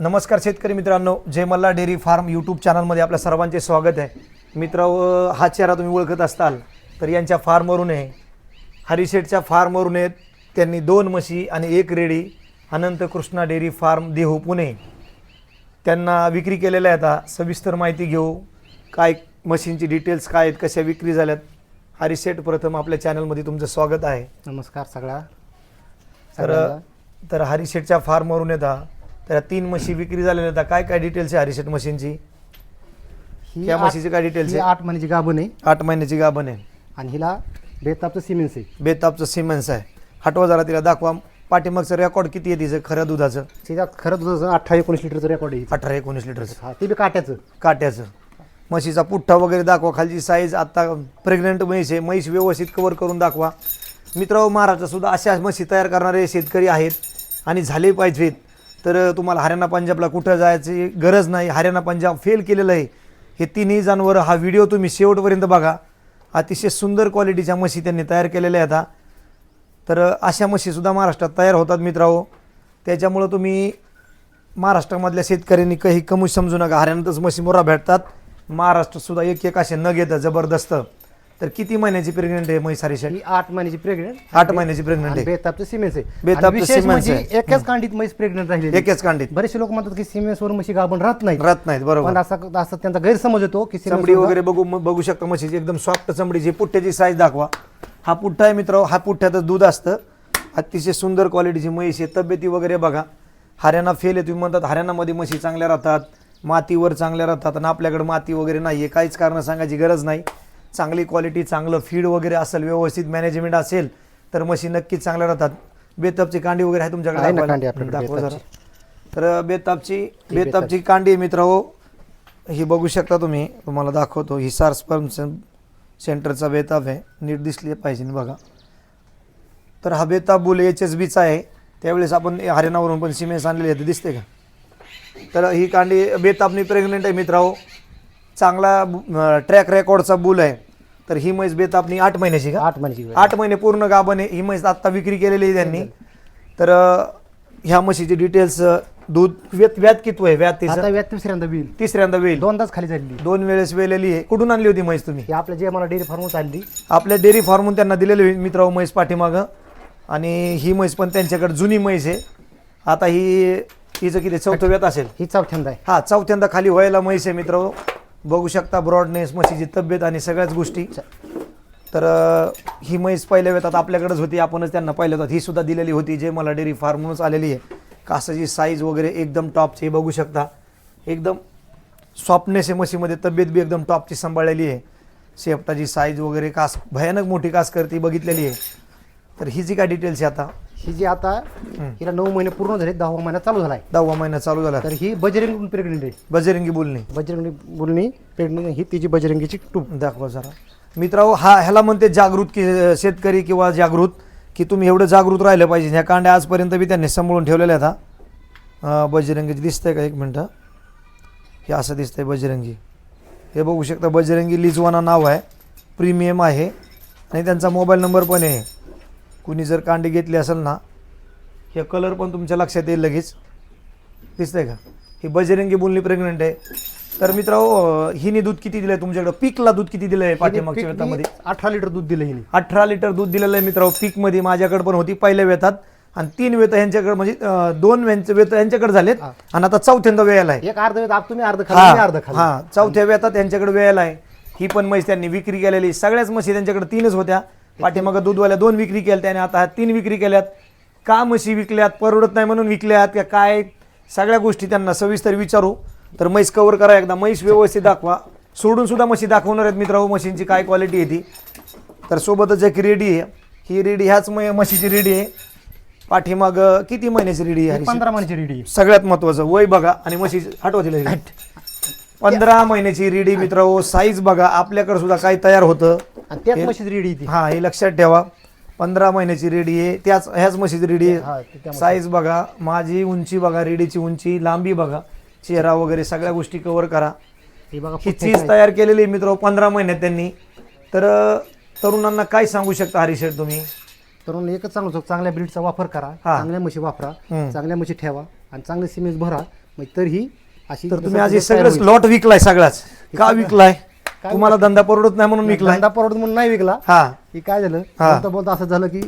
नमस्कार शेतकरी मित्रांनो Jai Malla dairy farm YouTube चॅनलमध्ये आपल्या सर्वांचे स्वागत आहे. मित्र हा चेहरा तुम्ही ओळखत असताल तर यांच्या फार्मवरून आहे. हरिशेठच्या फार्मवरून आहेत. त्यांनी दोन म्हशी आणि एक रेडी अनंत कृष्णा डेअरी फार्म देहू पुणे. त्यांना विक्री केलेल्या आहेत आता. सविस्तर माहिती घेऊ. काय मशीनची डिटेल्स काय आहेत कशा विक्री झाल्यात? हरिशेठ प्रथम आपल्या चॅनलमध्ये तुमचं स्वागत आहे. नमस्कार सगळ्या. तर तर हरिशेठच्या फार्मवरून येता तर तीन म्हशी विक्री झालेल्या आहेत. काय काय डिटेल्स आहे हरिशेठ मशीनची ही या आठ- म्हशीची काय डिटेल्स ही आहे? आठ महिन्याची गाभण आहे. आठ महिन्याची गाभण आहे. आणि हिला बेतापचं सिमेंस आहे. बेताबचं सिमेंट्स आहे. हटवा जरा तिला दाखवा. पाठीमागचं रेकॉर्ड किती आहे तिचं? खऱ्या दुधाचं? त्याच्यात खरं दुधाचं अठरा एकोणीस लिटरचं रेकॉर्ड आहे. हिचं. अठरा एकोणीस लिटरचं. हा ते बी काट्याचं. काट्याचं. म्हशीचा पुठ्ठा वगैरे दाखवा. खालची साईज आता प्रेग्नंट म्हैस आहे. म्हैस व्यवस्थित कवर करून दाखवा. मित्र महाराष्ट्रात सुद्धा अशा म्हशी तयार करणारे शेतकरी आहेत. आणि झाले पाहिजेत. तर तुम्हाला हरियाणा पंजाबला कुठं जायची गरज नाही. हरियाणा पंजाब फेल केलेलं आहे. हे तिन्ही जनावरं हा व्हिडिओ तुम्ही शेवटपर्यंत बघा. अतिशय सुंदर क्वालिटीच्या म्हशी त्यांनी तयार केलेल्या आहेत तर अशा म्हशीसुद्धा महाराष्ट्रात तयार होतात मित्रांनो. त्याच्यामुळं तुम्ही महाराष्ट्रामधल्या शेतकऱ्यांनी काही कमी समजू नका. हरियाणातच म्हशी मोरा भेटतात. महाराष्ट्रसुद्धा एक एक असे न घेतं जबरदस्त. तर किती महिन्याची प्रेग्नेंट आहे म्हैस हरिशेठ ही आठ महिन्याची प्रेग्नेंट आठ महिन्याची प्रेग्नेंट आहे. बेतापचं सिमेंस आहे. बेताबचं आणि विशेष म्हणजे आहे. एकाच कांडीत म्हैस प्रेग्नेंट राहिलेली एकच कांडीत. बरेचसे लोक म्हणतात की सिमेंसवर म्हशी गाभण राहत नाही राहत नाहीत बरोबर. असा असा त्यांचा गैरसमज होतो की चमडी वगैरे बघू बघू शकता म्हशीची एकदम सॉफ्ट चमडीची पुठ्ठ्याची साईज दाखवा. हा पुठ्ठा आहे मित्र हा पुठ्ठ्यातच दूध असतं. अतिशय सुंदर क्वालिटीची म्हैस आहे. तब्येती वगैरे बघा. हरियाणा फेल आहे तुम्ही म्हणतात हरियाणामध्ये म्हशी चांगल्या राहतात मातीवर चांगल्या राहतात आणि आपल्याकडे माती वगैरे नाही आहे काहीच कारण सांगायची गरज नाही. चांगली क्वालिटी चांगलं फीड वगैरे असेल व्यवस्थित मॅनेजमेंट असेल तर म्हशी नक्कीच चांगल्या राहतात. बेतपची कांडी वगैरे आहे तुमच्याकडे? दाखवा जरा. तर बेताबची बेताबची. कांडी आहे मित्र हो ही बघू शकता तुम्ही. तुम्हाला दाखवतो. ही सार स्पर्म सेंटरचा बेताब आहे. नीट दिसली पाहिजे बघा. तर हा बेताब बुल एच एस बीचा आहे. त्यावेळेस आपण हरियाणावरून पण सिमेंस आणलेले आहे. ते दिसते का? तर ही कांडी बेताबनी प्रेग्नेंट आहे मित्रांनो. चांगला ट्रॅक रेकॉर्डचा बुल आहे. तर ही म्हैस बेताबनी आठ महिन्याची का? आठ महिन्याची आठ महिने पूर्ण गाभण आहे. ही म्हैस आत्ता विक्री केलेली आहे त्यांनी. तर अं, ह्या म्हशीची डिटेल्स दूध व्यात व्यात किती आहे व्यात आता तिचं व्यात तिसऱ्यांदा बिल तिसऱ्यांदा वेल. दोनदाच खाली झालेली दोन वेळेस वेलेली आहे. कुठून आणली होती म्हैस तुम्ही? ही आपल्या जे मला डेअरी फार्मवर चालली आपल्या डेअरी फार्मून त्यांना दिलेली मित्र म्हैस पाठीमागं. आणि ही म्हैस पण त्यांच्याकडे जुनी म्हैस आहे. आता ही हिचं किती? चौथं व्यात असेल. ही चौथ्यांदा आहे. हा चौथ्यांदा खाली व्हायला म्हैस आहे मित्र बघू शकता ब्रॉडनेस म्हशीची तब्येत आणि सगळ्याच गोष्टी. तर ही म्हैस पहिल्या वेळात आपल्याकडेच होती आपणच त्यांना पाहिलं होतं. ही सुद्धा दिलेली होती जे मला डेअरी फार्मूनच आलेली आहे. कासाची साईज वगैरे एकदम टॉपची हे बघू शकता. एकदम सॉफ्टनेस आहे म्हशीमध्ये तब्येत बी एकदम टॉपची सांभाळलेली आहे. शेपटाची साईज वगैरे कास भयानक मोठी कास करती बघितलेली आहे. तर ही जी काय डिटेल्स आहे आता ही जी आता हिला नऊ महिने पूर्ण झाले दहावा महिना चालू झालाय. दहावा महिना चालू झाला. तर ही बजरंगी प्रेग्नेंट आहे. बजरंगी बोलणी बजरंगी बोलणी प्रेग्नेंट ही तिची बजरंगीची टूप दाखवा जरा. मित्रांनो हा ह्याला म्हणते जागृत की शेतकरी किंवा जागृत की तुम्ही एवढं जागृत राहिलं पाहिजे. ह्या कांड्या आजपर्यंत बी त्यांनी सांभाळून ठेवलेल्या आहेत हा. अं, बजरंगीची दिसतंय का एक मिनटं? हे असं दिसतंय बजरंगी. हे बघू शकता बजरंगी लिजवाना नाव आहे. प्रीमियम आहे. आणि त्यांचा मोबाईल नंबर पण आहे. कुणी जर कांडी घेतली असेल ना हे कलर पण तुमच्या लक्षात येईल लगेच. दिसतंय का? ही बजरंगी बोलणी प्रेग्नंट आहे. तर मित्रांनो हिने दूध किती दिलंय तुमच्याकडे? पीकला दूध किती दिलंय पाठीमागच्या वेतामध्ये अठरा लिटर दूध दिलं हिने. अठरा लिटर दूध दिलेलं आहे मित्रांनो पीकमध्ये. माझ्याकडे पण होती पहिल्या वेतात आणि तीन वेत ह्यांच्याकडे म्हणजे दोन वेत वेत यांच्याकडे झालेत. आणि आता चौथ्यांदा वेळेला आहे. एक अर्ध वेळ आप तुम्ही अर्ध मी अर्ध खाल्लं. हा. चौथ्या वेतात त्यांच्याकडे वेळेला आहे. ही पण म्हैस त्यांनी विक्री केलेली सगळ्याच म्हशी त्यांच्याकडे तीनच होत्या. पाठीमागं दूधवाल्या दोन विक्री केल्या त्याने आता ह्या तीन विक्री केल्यात. का म्हशी विकल्यात परवडत नाही म्हणून विकल्यात का काय? सगळ्या गोष्टी त्यांना सविस्तर विचारू. तर म्हैस कवर करा एकदा. म्हैस व्यवस्थित दाखवा. सोडून सुद्धा म्हशी दाखवणार आहेत मित्रांनो म्हशींची काय क्वालिटी आहे ती. तर सोबतच एक रेडी आहे. ही रेडी ह्याच मै- म्हशीची रेडी आहे. पाठीमाग किती महिन्याची रेडी आहे पंधरा महिन्याची रेडी सगळ्यात महत्वाचं. वय बघा आणि म्हशी हटवा तिला. पंधरा महिन्याची रेडी मित्र साईज बघा आपल्याकडे सुद्धा काय तयार होतं. आणि त्याच म्हशीची रेडी ती. हा हे लक्षात ठेवा. पंधरा महिन्याची रेडी आहे. त्याच ह्याच म्हशीची रेडी हा, आहे साईज बघा माझी उंची बघा रेडीची उंची लांबी बघा चेहरा वगैरे सगळ्या गोष्टी कव्हर करा. ही बघा ही चीज तयार केलेली आहे मित्र पंधरा महिन्यात त्यांनी. तर अं, तरुणांना काय सांगू शकता हरिशेठ तुम्ही? तरुण एकच सांगू शकतो चांगल्या ब्रीडचा वापर करा. हा. चांगल्या म्हशी वापरा. हम्म. चांगल्या म्हशी ठेवा. आणि चांगले सिमेंट भरा. मग तर ही अशी तर तुम्ही आज हे सगळंच. लॉट विकलाय सगळाच का विकलाय? तुम्हाला धंदा परवडत नाही म्हणून विकलाय? धंदा परवडत म्हणून नाही विकला. हा. की काय झालं. बोलता बोलता असं झालं की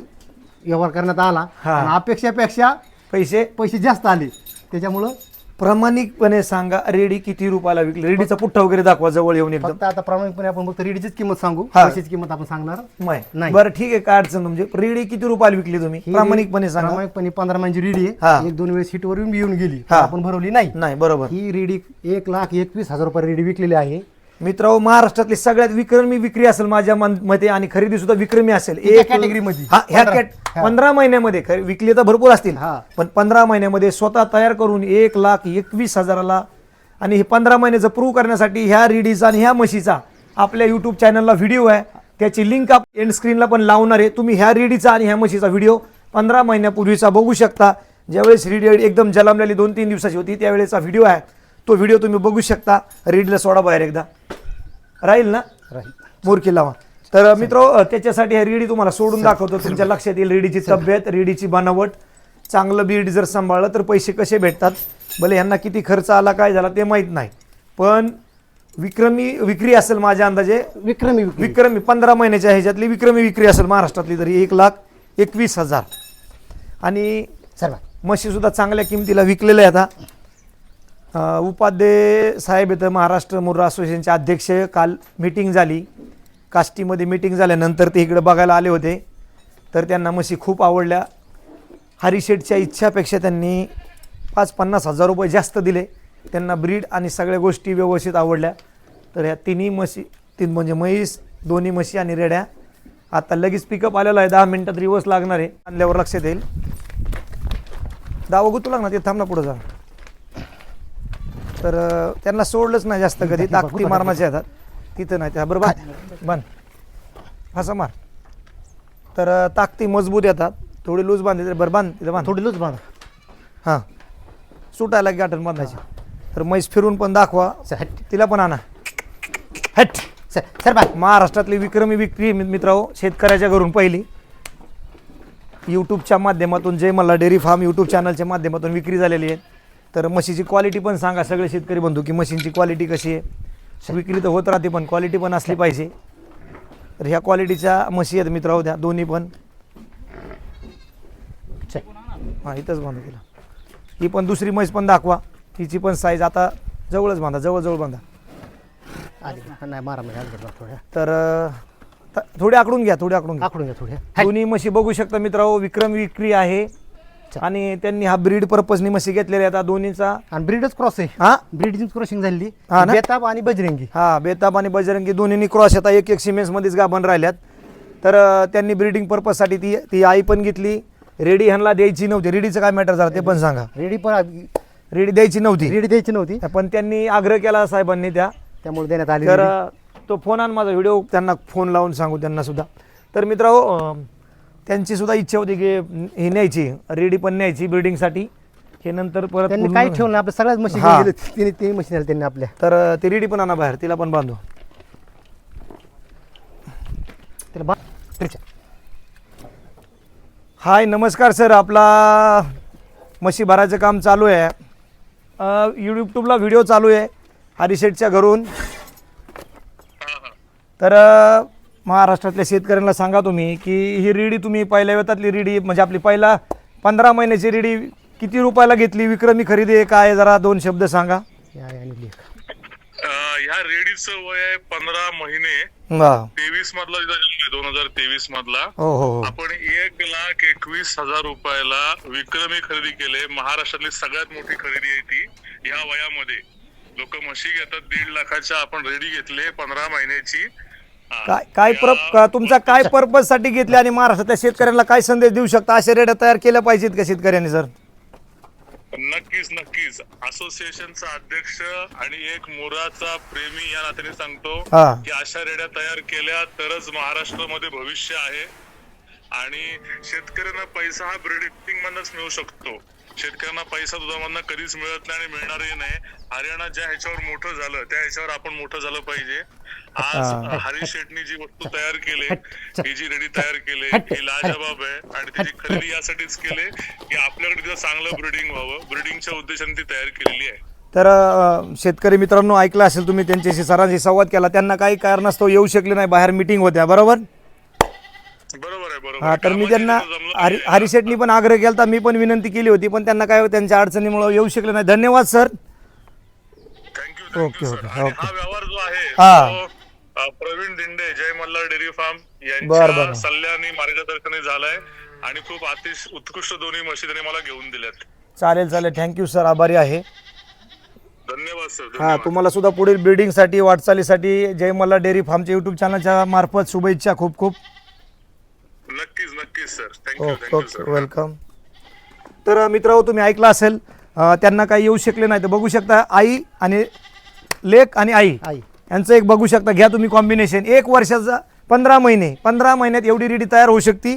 व्यवहार करण्यात आला. हा. आणि अपेक्षापेक्षा पैसे? पैसे जास्त आले. त्याच्यामुळं प्रामाणिकपणे सांगा रेडी किती रुपयाला विकली? रेडीचा पुठ्ठा वगैरे दाखवा जवळ येऊन एकदम. फक्त आता प्रामाणिकपणे आपण फक्त रेडीचीच किंमत सांगू. हा. पैशाची किंमत आपण सांगणार? नाही. नाही. बरं ठीक आहे काय अडचण. म्हणजे रेडी किती रुपयाला विकली तुम्ही? ही प्रामाणिकपणे सांगा. प्रामाणिकपणे पंधरा महिन्याची रेडी हा. आहे एक दोन वेळेस हिटवर येऊन गेली. हा. आपण भरवली नाही. नाही बरोबर. ही रेडी एक लाख एकवीस हजार रुपये रेडी विकलेली आहे. मित्र महाराष्ट्रातली सगळ्यात विक्रमी विक्री असेल माझ्या मन- मते आणि खरेदी सुद्धा विक्रमी असेल. त्या category मध्ये. हा ह्या पंधरा- कॅट हा. पंधरा महिन्यामध्ये. खरे- विकले तर भरपूर असतील. हा. पण पंधरा महिन्यामध्ये स्वतः तयार करून एक लाख एकवीस हजाराला आणि हे पंधरा महिन्याचं प्रूव्ह करण्यासाठी ह्या रेडीचा आणि ह्या म्हशीचा आपल्या युट्यूब चॅनलला व्हिडिओ आहे. त्याची लिंक आप एंड स्क्रीनला पण लावणार आहे. तुम्ही ह्या रेडीचा आणि ह्या म्हशीचा व्हिडिओ पंधरा महिन्यापूर्वीचा बघू शकता. ज्यावेळेस रेडी एकदम जलमलेली दोन तीन दिवसाची होती त्यावेळेचा व्हिडिओ आहे. तो व्हिडिओ तुम्ही बघू शकता. रेडीला सोडा बाहेर एकदा. राहील ना? राहील. मोरकी लावा. तर मित्र त्याच्यासाठी हे रेडी तुम्हाला सोडून दाखवतो. तुमच्या लक्षात येईल रेडीची तब्येत रेडीची बनावट. चांगलं बीड जर सांभाळलं तर पैसे कसे भेटतात? भले यांना किती खर्च आला काय झाला ते माहीत नाही. पण विक्रमी विक्री असेल माझ्या अंदाजे विक्रमी विक्री. विक्रमी पंधरा महिन्याच्या ह्याच्यातली विक्रमी विक्री असेल महाराष्ट्रातली तरी एक लाख एकवीस हजार. आणि सर्व म्हशीसुद्धा चांगल्या किमतीला विकलेल्या आहेत आता उपाध्ये साहेब इथं महाराष्ट्र मुर्रा असोसिएशनचे अध्यक्ष काल मीटिंग झाली. काष्टीमध्ये मीटिंग झाल्यानंतर ते इकडं बघायला आले होते. तर त्यांना म्हशी खूप आवडल्या. हरिशेठच्या इच्छापेक्षा त्यांनी पाच पन्नास हजार रुपये जास्त दिले. त्यांना ब्रीड आणि सगळ्या गोष्टी व्यवस्थित आवडल्या. तर ह्या तिन्ही म्हशी तीन म्हणजे म्हैस दोन्ही म्हशी आणि रेड्या. आता लगेच पिकअप आलेला आहे. दहा मिनटात रिवर्स लागणार आहे. आणल्यावर लक्षात येईल. दावा गुतू लागणार ते थांबला पुढं जा. तर त्यांना सोडलंच नाही जास्त कधी. ताकदी मारण्याच्या येतात. तिथं नाही त्या. बरोबर बांध फासा मार. तर ताकदी मजबूत येतात. थोडी लूज बांधली बरं बांध. तिथं बांध. थोडी लूज बांधा. हां. सुटायला गाठण बांधायची. तर म्हैस फिरून पण दाखवा. तिला पण आणा. हट. सर सर बाय महाराष्ट्रातली विक्रमी विक्री मित्र शेतकऱ्याच्या घरून पहिली. यूट्यूबच्या माध्यमातून Jai Malla dairy farm YouTube चॅनलच्या माध्यमातून विक्री झालेली आहे. तर म्हशीची क्वालिटी पण सांगा सगळे शेतकरी बंधू की म्हशींची क्वालिटी कशी आहे? विक्री तर होत राहते पण क्वालिटी पण असली पाहिजे. तर ह्या क्वालिटीच्या म्हशी आहेत मित्र द्या दोन्ही पण. हां इथंच बांधा तिला. ही पण दुसरी म्हैस पण दाखवा. तिची पण साईज आता जवळच बांधा जवळजवळ बांधा. नाही मारा म्हणजे थोड्या. तर थोडी आकडून घ्या थोडी आकडून घ्या. आखडून घ्या थोड्या. दोन्ही म्हशी बघू शकता मित्रांनो विक्रम विक्री आहे. आणि त्यांनी हा ब्रीड पर्पजनी म्हशी घेतलेल्या आहेत. हा दोन्हीचा आणि ब्रीडच क्रॉस आहे. हा? ब्रीडची क्रॉसिंग झालेली. हा ना? बेताब आणि बजरंगी. हा बेताब आणि बजरंगी दोन्हीनी क्रॉस आता एक एक सिमेन्समध्येच गाभण राहिल्यात. तर अं, त्यांनी ब्रीडिंग पर्पजसाठी ती ती आई पण घेतली. रेडी ह्यांना द्यायची नव्हती. रेडीचं काय मॅटर झालं ते पण सांगा. रेडी पण रेडी द्यायची नव्हती. रेडी द्यायची नव्हती. पण त्यांनी आग्रह केला साहेबांनी त्या. त्यामुळे देण्यात आली तर रेडी. अं, तो फोन आण माझा व्हिडिओ त्यांना फोन लावून सांगू त्यांना सुद्धा. तर मित्रांनो त्यांची सुद्धा इच्छा होती की हे न्यायची रेडी पण न्यायची ब्रिडिंगसाठी हे नंतर परत त्यांनी पूर्ण- काय ठेवलं? आपल्या सगळ्याच मशीन हा. गेले. तिने तीन मशीन आल्या त्यांनी आपल्या. तर अं, ती रेडी पण आणा बाहेर तिला पण बांधू. त्याला बा- तिरच्या. हाय नमस्कार सर आपला म्हशी भरायचं काम चालू आहे. यूट्यूबला व्हिडिओ चालू आहे हरिशेठच्या घरून. तर अ, महाराष्ट्रातल्या शेतकऱ्यांना सांगा तुम्ही की ही रेडी तुम्ही पहिल्या वेतातली रेडी म्हणजे आपली पहिला पंधरा महिन्याची रेडी किती रुपयाला घेतली? विक्रमी खरेदी आहे काय? जरा दोन शब्द सांगा. अं, ह्या रेडीचं वय आहे पंधरा महिने. हा. तेवीस मधला तिचा जन्म आहे दोन हजार तेवीस मधला. हो हो हो. आपण एक लाख एकवीस हजार रुपयाला विक्रमी खरेदी केले. महाराष्ट्रातली सगळ्यात मोठी खरेदी आहे ती ह्या वयामध्ये. लोक म्हशी घेतात दीड लाखाच्या आपण रेडी घेतले पंधरा महिन्याची. काय काय पर का- तुमचा काय पर्पजसाठी घेतले आणि महाराष्ट्रातल्या शेतकऱ्यांना काय संदेश देऊ शकता? अशा रेड्या तयार केल्या पाहिजेत का शेतकऱ्यांनी सर? नक्कीच नक्कीच. असोसिएशनचा अध्यक्ष आणि एक मोराचा प्रेमी या नात्याने सांगतो हा. की अशा रेड्या तयार केल्या तरच महाराष्ट्रामध्ये भविष्य आहे. आणि शेतकऱ्यांना पैसा हा ब्रिडिंग मधनच मिळू शकतो. शेतकऱ्यांना पैसा दुधामधनं कधीच मिळत नाही आणि मिळणारही नाही. हरियाणा ज्या ह्याच्यावर मोठं झालं त्या ह्याच्यावर आपण मोठं झालं पाहिजे. आज हरीश शेटनी जी वस्तू तयार केली ही जी रेडी तयार केली ही लाजवाब आहे आणि त्याची खरेदी यासाठीच केली की आपल्याकडे तिथं चांगलं ब्रिडिंग व्हावं. ब्रिडिंगच्या उद्देशाने ती तयार केलेली आहे. तर शेतकरी मित्रांनो ऐकलं असेल तुम्ही त्यांच्याशी सरांशी संवाद केला. त्यांना काही कारणास्तव येऊ शकले नाही बाहेर मिटिंग होत्या बरोबर? बरोबर आहे बरोबर हा. तर मी त्यांना हरी. हरिशेटनी पण आग्रह केला मी पण विनंती केली होती पण त्यांना काय त्यांच्या अडचणीमुळे येऊ शकले नाही धन्यवाद सर थँक्यू ओके, ओके. हा व्यवहार जो आहे हा. Pravin Dinde Jai Malhar dairy farm. यांच्या सल्ल्याने मार्गदर्शनाने झालाय आणि खूप अतिश उत्कृष्ट दोन्ही म्हशी त्यांनी मला घेऊन दिल्यात चालेल चालेल थँक्यू सर आभारी आहे धन्यवाद सर हा तुम्हाला सुद्धा पुढील ब्रिडिंगसाठी वाटचालीसाठी जय मल्ला डेअरी फार्मच्या यूट्यूब चॅनलच्या मार्फत शुभेच्छा खूप खूप नक्कीच नक्कीच sir thank you okay thank you okay sir welcome तर मित्र तुम्ही ऐकलं असेल अ, त्यांना काही येऊ शकले नाही तर बघू शकता आई आणि लेक आणि आई. आई. यांचं एक बघू शकता घ्या तुम्ही कॉम्बिनेशन एक वर्षाचा पंधरा महिने पंधरा महिन्यात एवढी रेडी तयार होऊ शकते.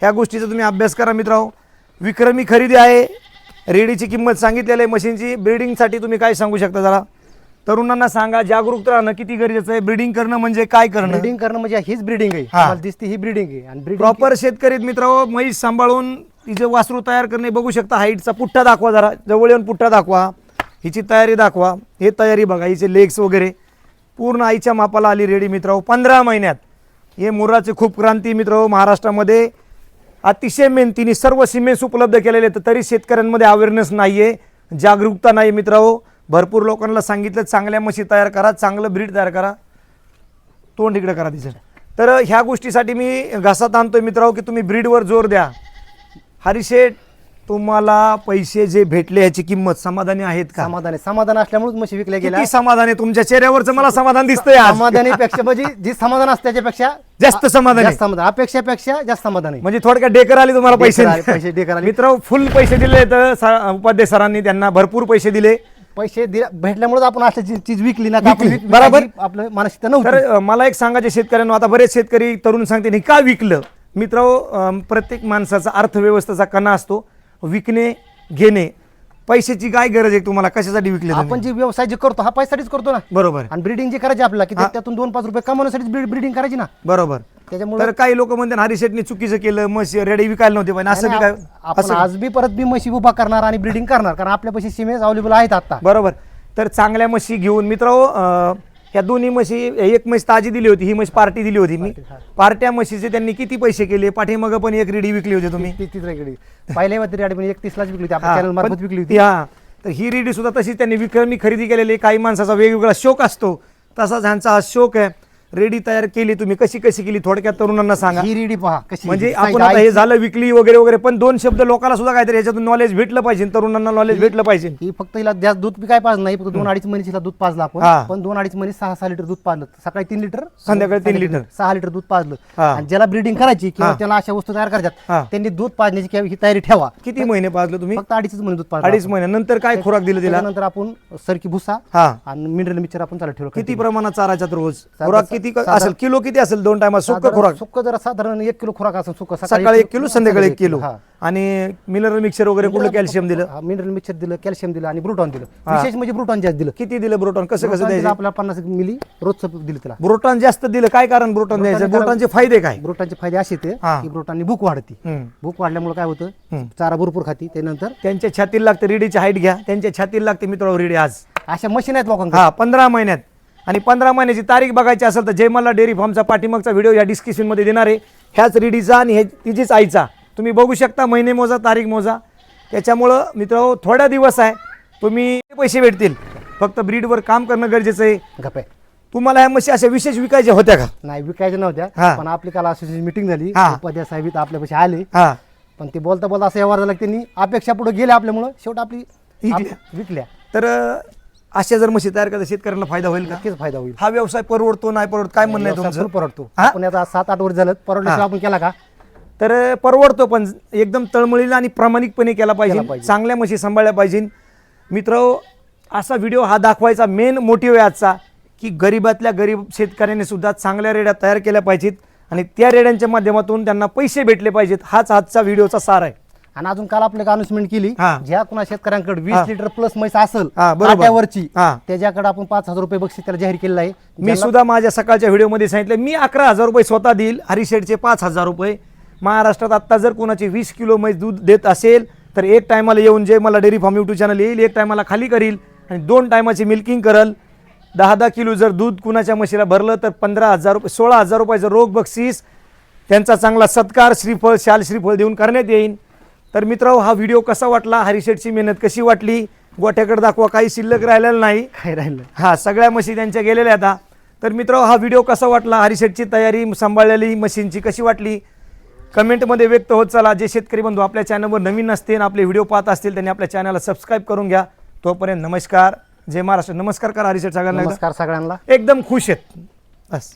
ह्या गोष्टीचा तुम्ही अभ्यास करा मित्रांनो. विक्रमी खरेदी आहे. रेडीची किंमत सांगितलेली आहे मशीनची. ब्रिडिंगसाठी तुम्ही काय सांगू शकता जरा? तरुणांना सांगा जागरूक राहणं किती गरजेचं आहे? ब्रिडिंग करणं म्हणजे काय करणं? ब्रिडिंग करणं म्हणजे हीच ब्रिडिंग आहे. हा. दिसते ही ब्रिडिंग आहे. आणि प्रॉपर शेतकरी मित्र म्हैस सांभाळून तिचे वासरू तयार करणे बघू शकता. हाईटचा पुठ्ठा दाखवा जरा. जवळ येऊन पुठ्ठा दाखवा. हिची तयारी दाखवा. हे तयारी बघा हिचे लेग्स वगैरे. पूर्ण आईच्या मापाला आली रेडी मित्र पंधरा महिन्यात. हे मुराचे खूप क्रांती मित्र महाराष्ट्रामध्ये. अतिशय मेहनतीने सर्व सिमेंट्स उपलब्ध केलेले आहेत तरी शेतकऱ्यांमध्ये अवेअरनेस नाही आहे जागरूकता नाही मित्र भरपूर लोकांना सांगितलं चांगल्या म्हशी तयार करा चांगलं ब्रीड तयार करा. तोंड इकडे करा तिचं. तर ह्या गोष्टीसाठी मी घासात आणतोय मित्रांनो की तुम्ही ब्रीडवर जोर द्या. हरिशेठ तुम्हाला पैसे जे भेटले ह्याची किंमत समाधानी आहेत का? समाधान आहे समाधान असल्यामुळेच म्हशी विकल्या गेल्या. किती समाधान? आहे तुमच्या चेहऱ्यावरचं मला समाधान दिसतंय आज. समाधानीपेक्षा म्हणजे जी समाधान असते त्याच्यापेक्षा जास्त समाधान. आहे. जास्त समाधान अपेक्षापेक्षा जास्त समाधान. आहे म्हणजे थोडक्यात डेकर आली तुम्हाला पैसे. डेकर आले, पैसे डेकर आले. मित्र फुल पैसे दिले तर उपाध्याय सरांनी त्यांना भरपूर पैसे दिले. पैसे भेटल्यामुळे आपण अशी चीज- चीज विकली ना का आपण विकली, विक- बरोबर. आपलं मानसिकता तर नव्हती अ, मला एक सांगायचं शेतकऱ्यांना आता बरेच शेतकरी तरुण सांगते "हे का विकलं? मित्र प्रत्येक माणसाचा अर्थव्यवस्थेचा कणा असतो विकणे घेणे. पैशाची काय गरज आहे तुम्हाला? कशासाठी विकले? आपण जे व्यवसाय जे करतो हा पैसासाठीच करतो ना. बरोबर. आणि ब्रिडिंग जे करायची आपल्याला की त्यातून दोन पाच रुपये कमवण्यासाठी ब्रिडिंग करायची ना. बरोबर. त्याच्यामुळे तर काही लोक म्हणतात हरी शेटनी चुकीचं केलं मग रेडी विकायला नव्हते पण असं बी काय आपण असं आज बी परत बी म्हशी उभा करणार आणि ब्रिडिंग करणार कारण आपल्या पैसे सिमेंट अवेलेबल आहेत आता. बरोबर. तर चांगल्या म्हशी घेऊन मित्र ह्या दोन्ही म्हशी एक म्हैस ताजी दिली होती ही म्हैस पार्टी दिली होती मी. पार्ट्या म्हशीचे त्यांनी किती पैसे केले? पाठीमागं पण एक रेडी विकली होती तुम्ही. ती- तीच रेगडी पहिल्या विकली होती आपल्या हा, चॅनल मार्फत पण- विकली होती. हा तर ही रेडी सुद्धा तशी त्यांनी विक्रमी खरेदी केलेली आहे. काही माणसाचा वेगवेगळा शोक असतो. तसाच ह्यांचा हा शोक आहे. रेडी तयार केली तुम्ही कशी कशी केली थोडक्यात तरुणांना सांगा ही रेडी पहा कशी म्हणजे आपण आता. हे झालं विकली वगैरे वगैरे पण दोन शब्द लोकांना सुद्धा काहीतरी याच्यातून नॉलेज भेटलं पाहिजे तरुणांना नॉलेज भेटलं पाहिजे ही फक्त हिला जास्त दूध काय पाजलं नाही फक्त दोन अडीच महिने दूध पाजलं आपण. पण दोन अडीच महिने सहा सहा लिटर दूध पाजलं सकाळी तीन लिटर संध्याकाळी तीन लिटर. सहा लिटर दूध पाजलं. आणि ज्याला ब्रिडिंग करायची किंवा. त्याला अशा वस्तू तयार. करायच्यात त्यांनी दूध पाजण्याची ही तयारी ठेवा किती महिने पाजलं तुम्ही फक्त अडीच महिने दूध पाजलं अडीच आपण. महिन्यानंतर काय खुराक दिलं तिला त्याच्यानंतर आपण सरकी भुसा आणि मिनरल मिक्सर आपण चालू ठेवलं किती प्रमाणात चारायच्यात रोज खुराक किती क- साधारण- असेल? किलो किती असेल दोन टायमात? सुक्क खुराक. सुक्क जरा साधारण एक किलो खुराक असेल सुक्क सकाळी एक किलो संध्याकाळी एक किलो. हा. आणि मिनरल मिक्सर वगैरे कुठलं कॅल्शियम दिलं? मिनरल मिक्सर दिलं कॅल्शियम दिलं आणि ब्रुटॉन दिलं. विशेष म्हणजे ब्रुटॉन जास्त दिलं. किती दिलं ब्रोटॉन? कसं कसं दिलं द्यायचं? आपल्याला पन्नास मिली रोजचं दिलं त्याला. ब्रोटॉन जास्त दिलं काय कारण ब्रोटॉन द्यायचं? ब्रोटॉन ब्रोटॉनचे फायदे काय? ब्रुटॉनचे फायदे असे ते हा. की ब्रुटॉननी भूक वाढते. हम्म. भूक वाढल्यामुळे काय होतं. चारा भरपूर खाती त्यानंतर त्यांच्या छातीला लागते रेडीची हाईट घ्या. त्यांच्या छातीला लागते मित्र रेडी आज. अशा मशीन आहेत लोकांकडे. हा पंधरा महिन्यात. आणि पंधरा महिन्याची तारीख बघायची असेल तर जयमल्ला डेअरी फार्मचा पाठीमागचा व्हिडिओ या डिस्क्रिप्शनमध्ये देणार आहे. ह्याच रेडीचा आणि हे तिचीच आईचा. तुम्ही बघू शकता महिने मोजा तारीख मोजा. त्याच्यामुळं मित्र थोडा दिवस आहे. तुम्ही पैसे भेटतील? फक्त ब्रीडवर काम करणं गरजेचं आहे. गप्पे. तुम्हाला ह्या म्हशी अशा विशेष विकायच्या होत्या का? नाही विकायच्या हा. नव्हत्या पण आपली काल असोसिएशन मिटिंग झाली. हा. उपाध्याय साहेब इथं आपल्यापाशी आले. हा. पण ते बोलता बोलता असं व्यवहार झाला की त्यांनी अपेक्षा पुढे गेले आपल्यामुळं. शेवट आपली विकल्या. आप- विकल्या. तर अं, अशा जर म्हशी तयार करता शेतकऱ्यांना फायदा होईल का? नक्कीच फायदा होईल. हा व्यवसाय परवडतो नाही परवडतो काय म्हणणं आहे तुमचं? परवडतो. हा? आपण आता सात आठ वर्ष झालं परवडल्याशिवाय आपण केला का? तर परवडतो पण एकदम तळमळीला आणि प्रामाणिकपणे केला पाहिजे. केला पाहिजे. चांगल्या म्हशी सांभाळल्या पाहिजे. मित्र असा व्हिडिओ हा दाखवायचा मेन मोटिव्ह आहे आजचा की गरीबातल्या गरीब शेतकऱ्यांनी सुद्धा चांगल्या रेड्या तयार केल्या पाहिजेत आणि त्या रेड्यांच्या माध्यमातून त्यांना पैसे भेटले पाहिजेत. हाच आजचा व्हिडिओचा सार आहे. आणि अजून काल आपल्या अनाउन्समेंट केली हा. ज्या कुणा शेतकऱ्यांकडे. वीस लिटर प्लस म्हैस असेल हा, बरोबर. काट्यावरची हा. त्याच्याकडे आपण पाच हजार रुपये बक्षीस त्याला जाहीर केलेलं आहे मी ज्याला- सुद्धा माझ्या सकाळच्या व्हिडिओमध्ये सांगितलं मी अकरा हजार रुपये स्वतः देईल हरिशेडचे पाच हजार रुपये महाराष्ट्रात आत्ता जर कोणाची वीस किलो म्हैस दूध देत असेल तर एक टायमाला येऊन जे मला डेअरी फार्म यूट्यूब चॅनल येईल एक टायमाला खाली करील आणि दोन टायमाची मिल्किंग करल दहा दहा किलो जर दूध कुणाच्या म्हशीला भरलं तर पंधरा हजार रुपये सोळा हजार रुपयाचं रोख बक्षीस त्यांचा चांगला सत्कार श्रीफळ शाल श्रीफळ देऊन करण्यात येईल तर मित्र हा व्हिडिओ कसा वाटला? हरिशेडची मेहनत कशी वाटली? गोठ्याकडे दाखवा काही शिल्लक राहिलेलं नाही. काय राहिलं हा सगळ्या मशीन त्यांच्या गेलेल्या आता तर मित्र हा व्हिडिओ कसा वाटला? हरिशेटची तयारी सांभाळलेली मशीनची कशी वाटली? कमेंटमध्ये व्यक्त होत चला. जे शेतकरी बंधू आपल्या चॅनलवर नवीन असतील आपले व्हिडिओ पाहत असतील त्यांनी आपल्या चॅनलला सबस्क्राईब करून घ्या. तोपर्यंत नमस्कार. जय महाराष्ट्र. नमस्कार करा हरिशेट सगळ्यांना. नमस्कार सगळ्यांना. एकदम खुश आहेत. बस.